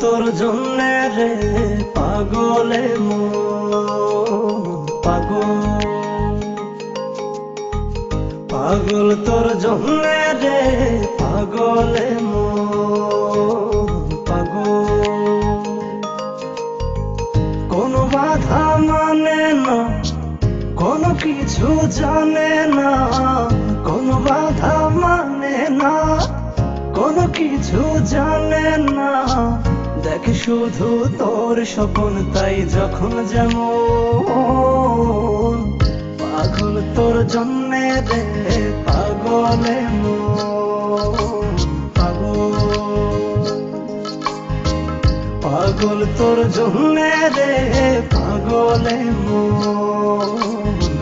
তোর জন্য রে, পাগলে মন, পাগল। পাগল তোর জন্য রে, পাগলে মন, পাগল। কোনো বাধা মানে না, কোনো কিছু জানে না, কোনো বাধা মানে না। কোনো কিছু জানে না। দেখ শুধু তোর স্বপন, তাই যখন যেমন পাগল তোর জন্যে রে পাগলে পাগল। তোর জন্য রে পাগলে মন।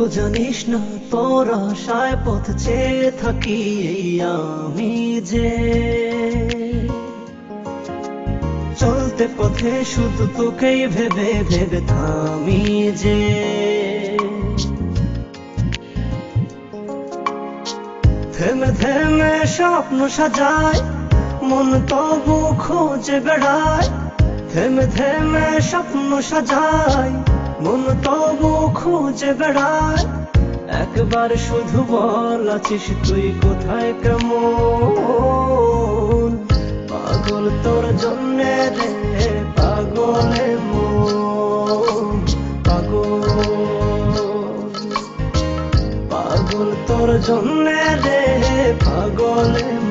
তো জানিস না তোর আশায় পথ চেয়ে থাকি এই আমি যে। চলতে পথে শুধু তোকেই ভেবে ভেবে থামি যে। থেমে থেমে স্বপ্ন সাজায় মন তবু খোঁজে বেড়ায় থেমে থেমে স্বপ্ন সাজায় মন তবু খুঁজে বেড়ায়। একবার শুধু বল আছিস তুই কোথায় কেমন? পাগল তোর জন্য রে, পাগলে পাগল। পাগল তোর জন্য রে, পাগলে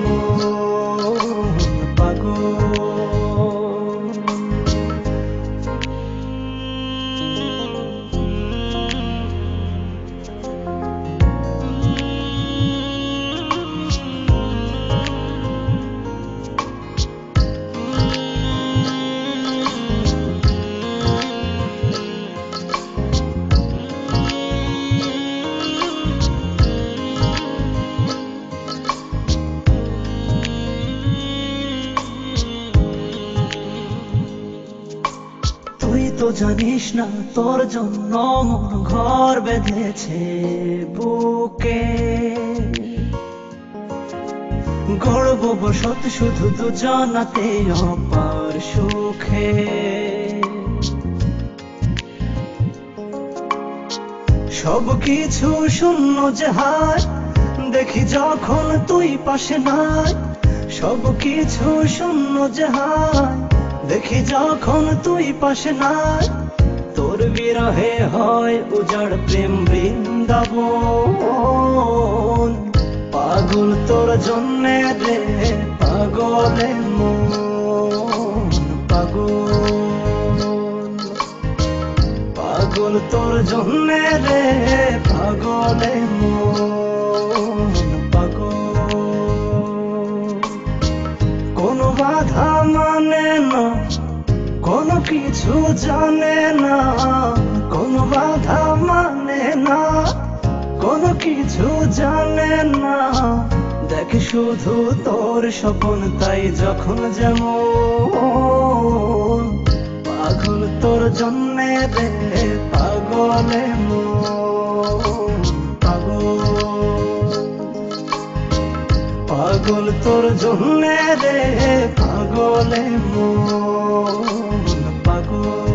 তো জানিস না, তোর জন্য মন ঘর বেঁধেছে বুকে। গর্ব বসত শুধু দুজনাতে অপার সুখে। সব কিছু শূন্য যে হায় দেখি যখন তুই পাশে নাই, সব কিছু শূন্য যে হায় দেখি যখন তুই পাশে নাই তোর বিরহে হয় উজাড় প্রেম বৃন্দাব পাগল তোর জন্য রে, পাগলে পাগল। পাগল তোর জন্য রে, পাগলে মন, পাগল বাধা মানে না। কোনো কিছু জানে না। কোনো বাধা মানে না। কোনো কিছু জানে না। দেখ শুধু তোর স্বপন, তাই যখন যেমন পাগল তোর জন্য রে পাগলে মন, পাগল। পাগল তোর জন্য রে পাগলে মন পাগল।